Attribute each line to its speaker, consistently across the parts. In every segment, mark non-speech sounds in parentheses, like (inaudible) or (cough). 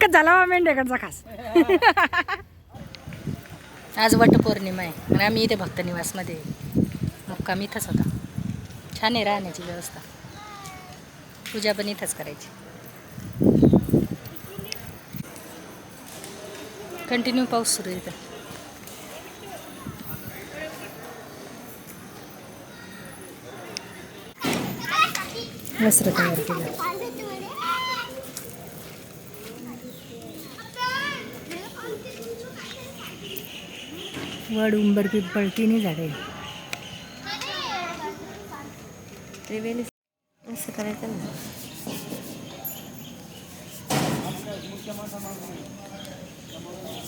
Speaker 1: पंकज झाला बा मेंढ्याकडचा खास. आज वटपौर्णिमा आहे आणि आम्ही इथे भक्त निवासमध्ये मुक्काम इथंच होता. छान आहे राहण्याची व्यवस्था. पूजा पण इथंच करायची. कंटिन्यू पाऊस सुरू आहे इथं. वस्त्र तयार केलं. वड उंबर पिंपळ तिन्ही झाडे.
Speaker 2: असं करायचं ना.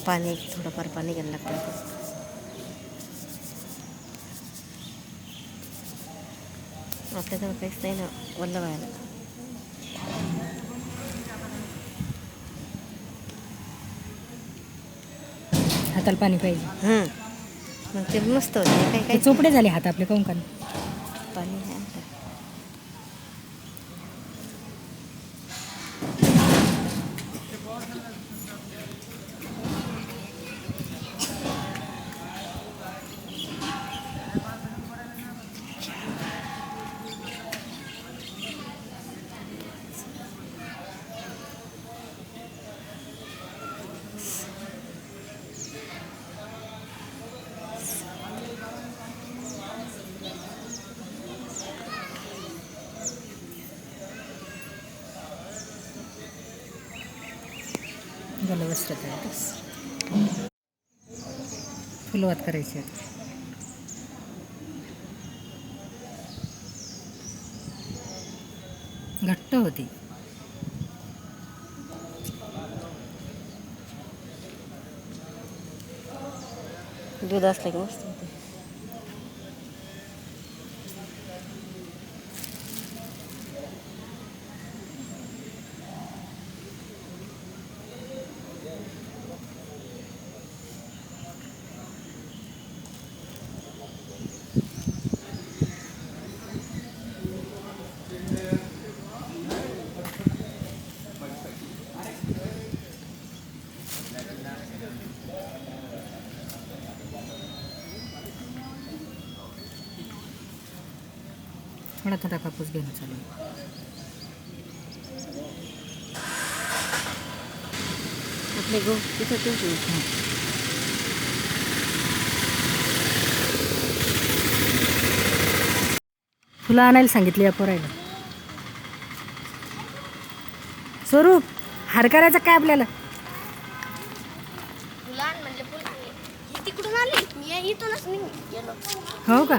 Speaker 2: पाणी थोडंफार पाणी घ्यायला लागतं. आपल्याजवळ काहीच नाही ना वल्ल व्हायला.
Speaker 1: हाताला पाणी पाहिजे.
Speaker 2: हम्म. मग ते मस्त होते. काही काही
Speaker 1: चोपडे झाले हात आपले काऊन का
Speaker 2: पाणी आहे आता.
Speaker 1: झालं वस्त्र तयार. फुलवात करायची आहे घट्ट होती.
Speaker 2: दूध असलं की मस्त होते.
Speaker 1: थोडा थोडा कापूस घेणं चालू.
Speaker 2: आपले गहू तिथं ठेवू
Speaker 1: फुलं आणायला सांगितली या पोरायला. स्वरूप हार करायचं काय आपल्याला?
Speaker 3: ही
Speaker 1: हो का?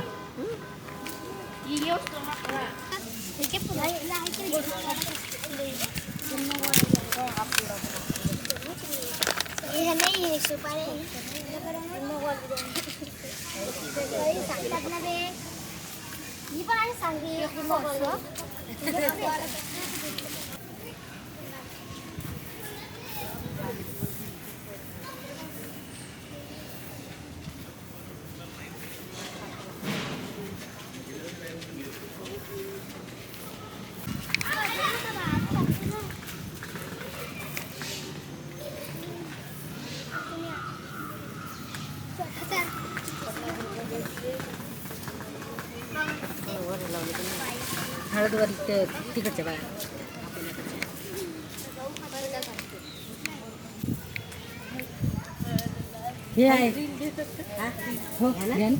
Speaker 3: सांगतात ना बे ही पण आहे सांगली
Speaker 1: हळदवर ते तिकडच्या बाहेर हे आहे. हो? घ्या ना.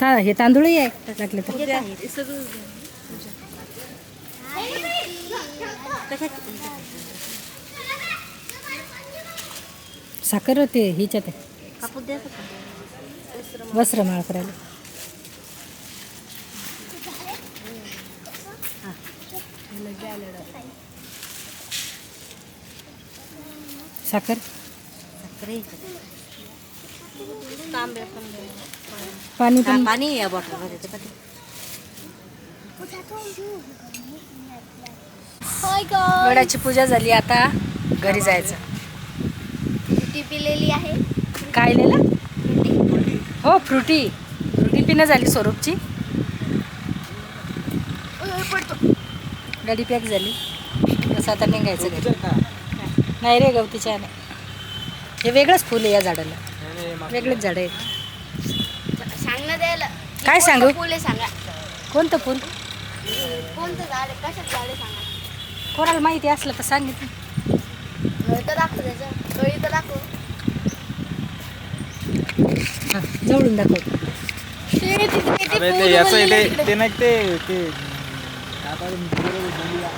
Speaker 1: ता हे तांदूळही आहे टाकले तर. साखर होते हिच्यात आहे.
Speaker 2: कापूस द्यायचं का
Speaker 1: वस्त्र माळ करायला. साखर?
Speaker 2: पण.
Speaker 1: पाणी
Speaker 2: हा, या बॉटलमध्ये ते पाठी.
Speaker 3: होय गं
Speaker 1: वडाची पूजा झाली आता घरी जायचं.
Speaker 3: टी पिलेली आहे.
Speaker 1: काय लिहिलं? हो फ्रुटी. फ्रुटी पिणं झाली स्वरूपची.
Speaker 4: पडतो.
Speaker 1: गाडी पॅक झाली. बस आता निघायचं घरी. नाही रे गवतीच्या नाही. हे वेगळंच फुल आहे या झाडाला. वेगळंच झाड आहे.
Speaker 4: सांग ना द्यायला.
Speaker 1: काय सांगू?
Speaker 4: फुल आहे सांगा.
Speaker 1: कोणतं फुल?
Speaker 4: कोणतं झाड आहे कशात झाड आहे सांगा.
Speaker 1: कोणाला माहिती असलं तर सांगितलं.
Speaker 4: तर दाखव त्याचं. तर दाखव.
Speaker 1: हां जवळून दाखव
Speaker 4: ते तिथे- ते-
Speaker 5: अरे याचं नाही ते ते काय पाहिजे बरोबर बोलली या.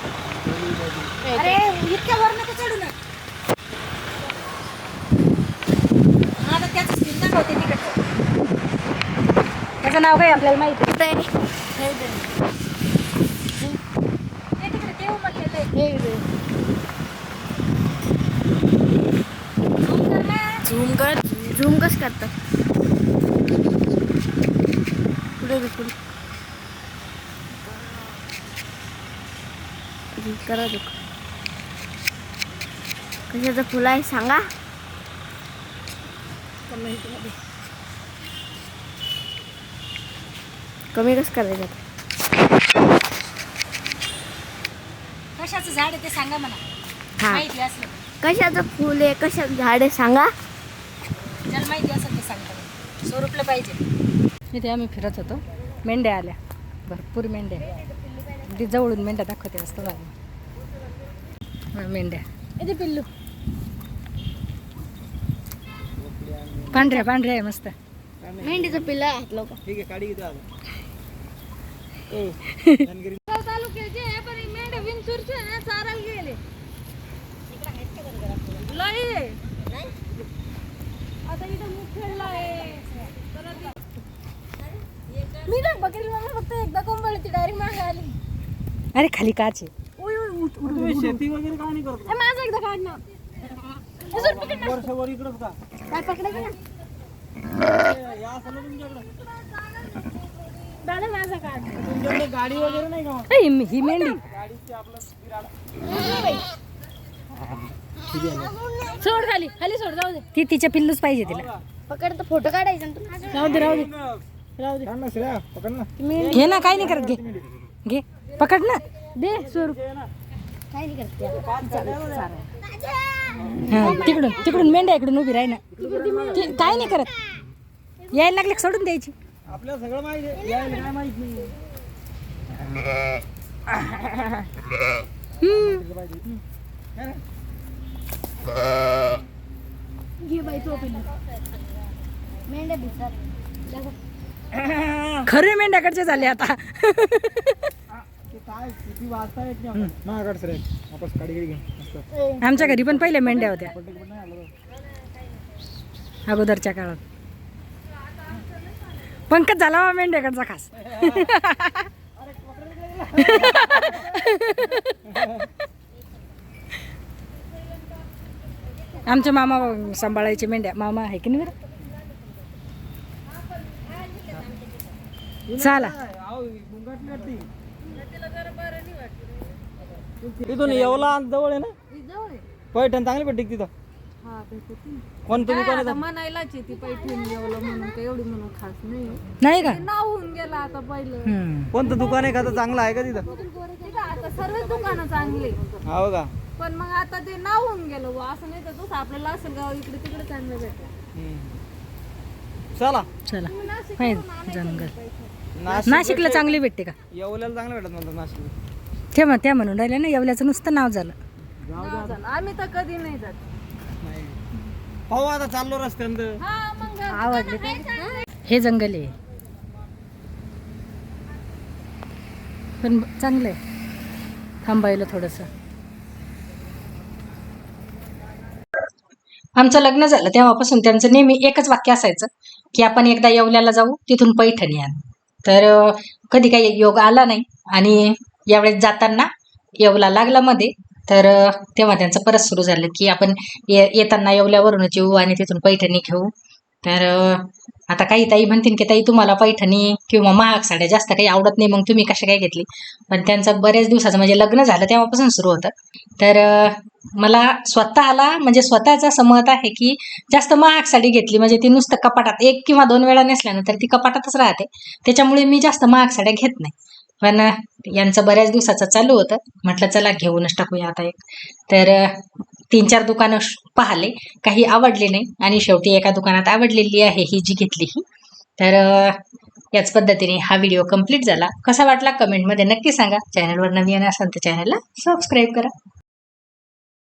Speaker 5: बोलली पाहिजे.
Speaker 1: अरे इतक्या वर नको चढू ना आता त्याचं स्किन दाखवते तिकडचं त्याचं नाव काय आपल्याला माहिती.
Speaker 4: हे
Speaker 1: तिकडे देव म्हणलेलं आहे.
Speaker 4: हे इथं.
Speaker 1: झूम कर ना.
Speaker 4: झूम कर झूम कसं करतात? पुढे पुढे करा दुख कशाचं फुल आहे सांगा. कमी कसं करायचं?
Speaker 1: कशाचं झाड आहे ते सांगा मला.
Speaker 4: हा.
Speaker 1: माहिती असलं
Speaker 4: कशाचं फुल आहे कशाचं झाड आहे सांगा.
Speaker 1: ज्याला माहिती असेल ते सांगता स्वरूपलं पाहिजे. इथे आम्ही फिरत होतो. मेंढ्या आल्या. भरपूर मेंढ्या. ती जवळून मेंढ्या दाखवते असतं बघा मेंढ्या. इथे पिल्लू. पांढऱ्या पांढऱ्या आहे मस्त.
Speaker 4: मेंढीचं पिल्ला आहे लोक.
Speaker 5: ठीक आहे काढी (laughs) (laughs) आता. ओ, धनगिरी.
Speaker 4: मी तर बकरी फक्त एकदा कोंबडी ती डायरेक्ट मागे आली
Speaker 1: अरे खाली काच आहे.
Speaker 5: तुम्ही शेती वगैरे का नाही करत?
Speaker 4: ए, माझं एकदा काढ ना.
Speaker 5: वर्षभर इकडंच का?
Speaker 4: काय पकडायचं ना?
Speaker 5: या असं ना तुमच्याकडे.
Speaker 4: दादा माझा काढ.
Speaker 5: तुमच्याकडे गाडी वगैरे नाही का? मग?
Speaker 1: ऐ, ही मेंढी.
Speaker 5: गाडीची आपलं विराड.
Speaker 4: सोड खाली. खाली सोड जाऊ दे.
Speaker 1: ती तिच्या पिल्लूच पाहिजे तिला.
Speaker 4: पकड तर फोटो काढायचा ना
Speaker 1: राहू दे. राहू दे.
Speaker 5: ना श्रेया, पकड ना.
Speaker 1: घे ना काय नाही करत घे. घे. पकड ना.
Speaker 4: दे स्वरूप काय नाही करत
Speaker 1: हा, तिकडून तिकडून मेंढ्या इकडून उभी राही ना. ती काय नाही करत. यायला लागले सोडून द्यायची?
Speaker 5: आपल्याला सगळं माहिती
Speaker 1: खरे मेंढ्याकडचे झाले आता. आमच्या घरी पण पहिले मेंढ्या होत्या. अगोदरच्या काळात. पंकज झाला बा मेंढ्याकडचा खास. आमचे मामा सांभाळायचे मेंढ्या. मामा आहे की नाही बरं? चला.
Speaker 5: तिथून येवला जवळ आहे ना? पैठण चांगली भेटते तिथं? कोणतं दुकान आहे
Speaker 6: म्हणायलाच ती पैठण येवलं म्हणून काही एवढी म्हणून खास नाही
Speaker 1: नाही का?
Speaker 6: नाव होऊन गेला आता पहिलं.
Speaker 5: कोणतं दुकान आहे का? तर चांगलं आहे का तिथं?
Speaker 6: तिथं आता सर्वच दुकानं चांगली
Speaker 5: हो का?
Speaker 6: पण मग आता ते नाव होऊन गेलं बुवा. असं नाही तर तसं आपल्याला असेल गाव इकडे तिकडे चांगलं
Speaker 5: हम्म. चला.
Speaker 1: चला. पाहिजे जंगल. नाशिकला चांगली भेटते का?
Speaker 5: येवल्याला चांगलं भेटत म्हणतात नाशिक
Speaker 1: ते मग त्या म्हणून राहिले ना येवल्याचं नुसतं नाव झालं.
Speaker 6: नाव झालं. आम्ही तर कधी नाही जात.
Speaker 5: नाही. पाहू आता चाललो रस्त्यानं
Speaker 6: हा
Speaker 1: आवडले हे जंगल आहे. पण चांगलं आहे थांबायला थोडंसं. आमचं लग्न झालं तेव्हापासून त्यांचं नेहमी एकच वाक्य असायचं की आपण एकदा येवल्याला जाऊ तिथून पैठणी आण. तर कधी काही योग आला नाही आणि यावेळेस जाताना येवला लागला मध्ये तर तेव्हा त्यांचं परत सुरू झालं की आपण ये येताना येवल्यावरूनच येऊ आणि तिथून पैठणी घेऊ. तर आता काही ताई म्हणतील की ताई तुम्हाला पैठणी किंवा महाग साड्या जास्त काही आवडत नाही मग तुम्ही कशा काय घेतली? पण त्यांचं बऱ्याच दिवसाचं म्हणजे लग्न झालं तेव्हापासून सुरू होतं. तर मला स्वतःला म्हणजे स्वतःचा असं मत आहे की जास्त महाग साडी घेतली म्हणजे ती नुसतं कपाटात एक किंवा दोन वेळा नेसल्यानंतर ती कपाटातच राहते. त्याच्यामुळे मी जास्त महाग साड्या घेत नाही. पण यांचं बऱ्याच दिवसाचं चालू होतं. म्हटलं चला घेऊनच टाकूया आता एक. तर तीन चार दुकानं पाहले पाहिले. काही आवडले नाही. आणि शेवटी एका दुकानात आवडलेली आहे ही जी घेतली ही. तर याच पद्धतीने हा व्हिडिओ कंप्लीट झाला. कसा वाटला? कमेंटमध्ये नक्की सांगा. चॅनलवर नवीन असाल तर चॅनलला सबस्क्राईब करा.